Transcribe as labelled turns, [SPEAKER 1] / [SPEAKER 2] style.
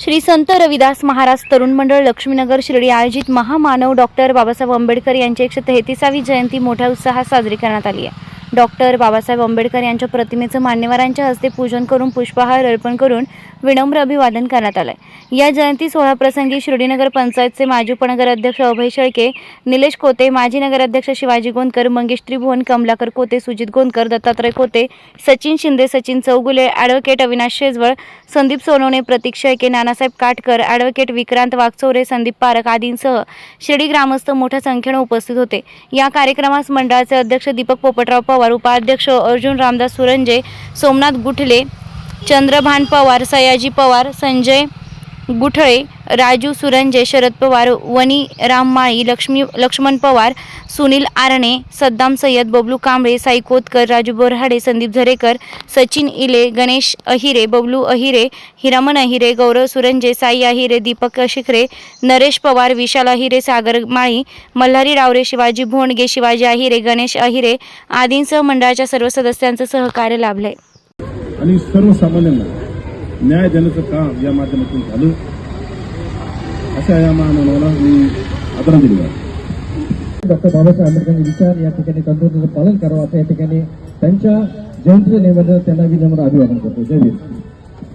[SPEAKER 1] श्री संत रविदास महाराज तरुण मंडळ लक्ष्मीनगर शिर्डी आयोजित महामानव डॉक्टर बाबासाहेब आंबेडकर यांची एकशे तेहतीसावी जयंती मोठ्या उत्साहात साजरी करण्यात आली आहे. डॉक्टर बाबासाहेब आंबेडकर यांच्या प्रतिमेचं मान्यवरांच्या हस्ते पूजन करून पुष्पहार अर्पण करून विनम्र अभिवादन करण्यात आलंय. या जयंती सोहळाप्रसंगी शिर्डीनगर पंचायतचे माजी उपनगर अध्यक्ष अभय शेळके निलेश कोते माजी नगराध्यक्ष शिवाजी गोंदकर मंगेश त्रिभुवन कमलाकर कोते सुजित गोंदकर दत्तात्रय कोते सचिन शिंदे सचिन चौगुले ॲडव्होकेट अविनाश शेजवळ संदीप सोनवणे प्रतीक शेळके नानासाहेब काटकर ॲडव्होकेट विक्रांत वाघचौरे संदीप पारक आदींसह शिर्डी ग्रामस्थ मोठ्या संख्येनं उपस्थित होते. या कार्यक्रमास मंडळाचे अध्यक्ष दीपक पोपटराव पवार उपाध्यक्ष अर्जुन रामदास सुरंजे सोमनाथ गुठले चंद्रभान पवार सयाजी पवार संजय गुठळे राजू सुरंजे शरद पवार वनी राममाळी लक्ष्मी लक्ष्मण पवार सुनील आरणे सद्दाम सय्यद बबलू कांबळे साई कोतकर राजू बोरहाडे संदीप झरेकर सचिन इले गणेश अहिरे बबलू अहिरे हिरामन अहिरे गौरव सुरंजे साई अहिरे दीपक शिखरे नरेश पवार विशाल अहिरे सागर माळी मल्हारी डावरे शिवाजी भोंडगे शिवाजी अहिरे गणेश अहिरे आदींसह मंडळाच्या सर्व सदस्यांचं सहकार्य लाभले
[SPEAKER 2] आणि सर्वसामान्यांना न्याय देण्याचं काम या माध्यमातून झालं. अशा या महामानवाला मी आदरांजली वाटतो
[SPEAKER 3] डॉक्टर बाबासाहेब आंबेडकरांचे विचार या ठिकाणी तंत्रज्ञाचं पालन करावं असं या ठिकाणी त्यांच्या जयंतीच्या निमित्तानं त्यांना विनम्र अभिवादन करतो. जय